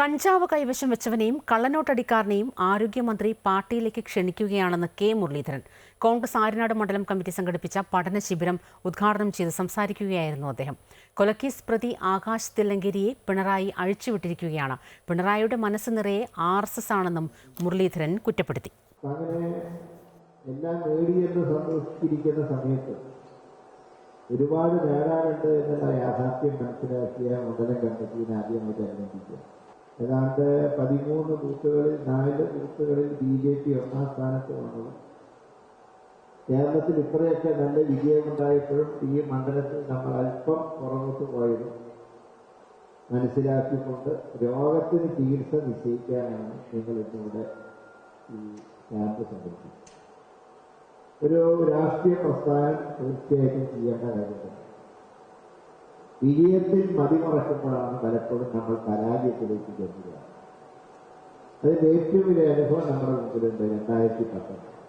കഞ്ചാവ് കൈവശം വെച്ചവനെയും കള്ളനോട്ടടിക്കാരനെയും ആരോഗ്യമന്ത്രി പാർട്ടിയിലേക്ക് ക്ഷണിക്കുകയാണെന്ന് കെ മുരളീധരൻ. കോൺഗ്രസ് ആര്യനാട് മണ്ഡലം കമ്മിറ്റി സംഘടിപ്പിച്ച പഠന ശിബിരം ഉദ്ഘാടനം ചെയ്ത് സംസാരിക്കുകയായിരുന്നു അദ്ദേഹം. കൊലക്കേസ് പ്രതി ആകാശ് തില്ലങ്കേരിയെ പിണറായി അഴിച്ചുവിട്ടിരിക്കുകയാണ്. പിണറായിയുടെ മനസ്സ് നിറയെ ആർ എസ് എസ് ആണെന്നും മുരളീധരൻ കുറ്റപ്പെടുത്തി. എല്ലാം സമയത്ത് ഒരുപാട് നേടാനുണ്ട് എന്നുള്ള യാഥാർത്ഥ്യം മനസ്സിലാക്കിയ മണ്ഡലം അഭിനന്ദിക്കുക. ഏതാണ്ട് പതിമൂന്ന് ബൂത്തുകളിൽ നാല് ബൂത്തുകളിൽ ബി ജെ പി ഒന്നാം സ്ഥാനത്ത് വന്നത് കേരളത്തിൽ ഇത്രയൊക്കെ നല്ല വിജയമുണ്ടായപ്പോഴും ഈ മണ്ഡലത്തിൽ നമ്മൾ അല്പം പുറകോട്ട് പോയത് മനസ്സിലാക്കിക്കൊണ്ട് രോഗത്തിന് ചികിത്സ നിശ്ചയിക്കാനാണ് നിങ്ങൾ ഇന്നിവിടെ ഈ ക്യാമ്പ് സംഘടിപ്പിച്ചത്. ഒരു രാഷ്ട്രീയ പ്രസ്ഥാനം തീർച്ചയായിട്ടും ചെയ്യേണ്ട കാര്യമാണ് വിജയത്തിൽ മതിമറക്കുമ്പോഴാണ് പലപ്പോഴും നമ്മൾ പരാജയത്തിലേക്ക് ചെല്ലുക. അതിന്റെ ഏറ്റവും വലിയ അനുഭവം നമ്മുടെ മുമ്പിലുണ്ട് രണ്ടായിരത്തി പത്തൊമ്പത്.